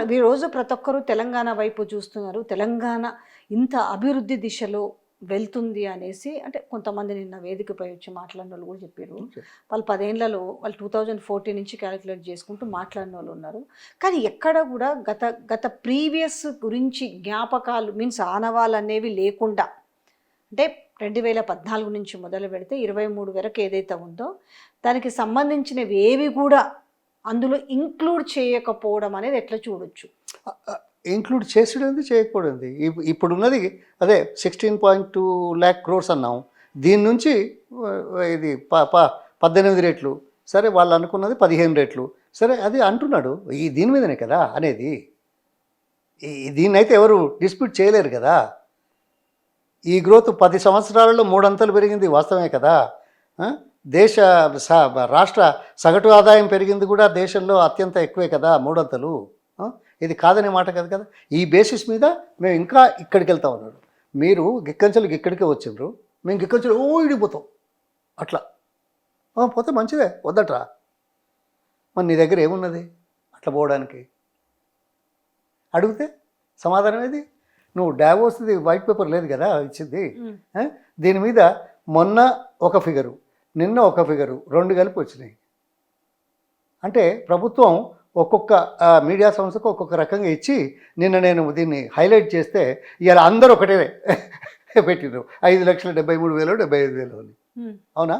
ప్ర- ఈ రోజు ప్రతి ఒక్కరూ తెలంగాణ వైపు చూస్తున్నారు. తెలంగాణ ఇంత అభివృద్ధి దిశలో వెళ్తుంది అనేసి అంటే కొంతమంది నిన్న వేదికపై వచ్చి మాట్లాడిన వాళ్ళు కూడా చెప్పారు. వాళ్ళు పదేళ్ళలో వాళ్ళు టూ థౌజండ్ ఫోర్టీన్ నుంచి క్యాలిక్యులేట్ చేసుకుంటూ మాట్లాడిన వాళ్ళు ఉన్నారు. కానీ ఎక్కడ కూడా గత గత ప్రీవియస్ గురించి జ్ఞాపకాలు మీన్స్ ఆనవాళ్ళు అనేవి లేకుండా అంటే రెండు వేల పద్నాలుగు నుంచి మొదలు పెడితే ఇరవై మూడు వరకు ఏదైతే ఉందో దానికి సంబంధించినవి ఏవి కూడా అందులో ఇంక్లూడ్ చేయకపోవడం అనేది ఎట్లా చూడొచ్చు? ఇంక్లూడ్ చేసేది చేయకూడదు ఇప్పుడు ఉన్నది అదే sixteen point two lakh crores అన్నాం. దీని నుంచి ఇది ప ప పద్దెనిమిది రేట్లు. సరే వాళ్ళు అనుకున్నది పదిహేను రేట్లు. సరే అది అంటున్నాడు. ఈ దీని మీదనే కదా అనేది. దీన్ని అయితే ఎవరు డిస్ప్యూట్ చేయలేరు కదా. ఈ గ్రోత్ పది సంవత్సరాలలో మూడంతలు పెరిగింది వాస్తవమే కదా. దేశ రాష్ట్ర సగటు ఆదాయం పెరిగింది కూడా దేశంలో అత్యంత ఎక్కువే కదా మూడంతలు? ఇది కాదనే మాట కదా కదా. ఈ బేసిస్ మీద మేము ఇంకా ఇక్కడికి వెళ్తా ఉన్నాడు మీరు గిక్కంచెలు ఇక్కడికే వచ్చిండ్రు. మేము గిక్కంచెలు ఓ ఇడిపోతాం అట్లా. పోతే మంచిదే. వద్దట్రా. మరి నీ దగ్గర ఏమున్నది? అట్లా పోవడానికి. అడిగితే సమాధానం ఏది? నువ్వు డావోస్ది వైట్ పేపర్ లేదు కదా ఇచ్చింది? దీని మీద మొన్న ఒక ఫిగరు నిన్న ఒక ఫిగరు రెండు కలిపి వచ్చినాయి అంటే ప్రభుత్వం ఒక్కొక్క మీడియా సంస్థకు ఒక్కొక్క రకంగా ఇచ్చి నిన్న నేను దీన్ని హైలైట్ చేస్తే ఇవాళ అందరూ ఒకటే పెట్టిండ్రు ఐదు లక్షల డెబ్బై మూడు వేలు డెబ్బై ఐదు వేలు అని. అవునా?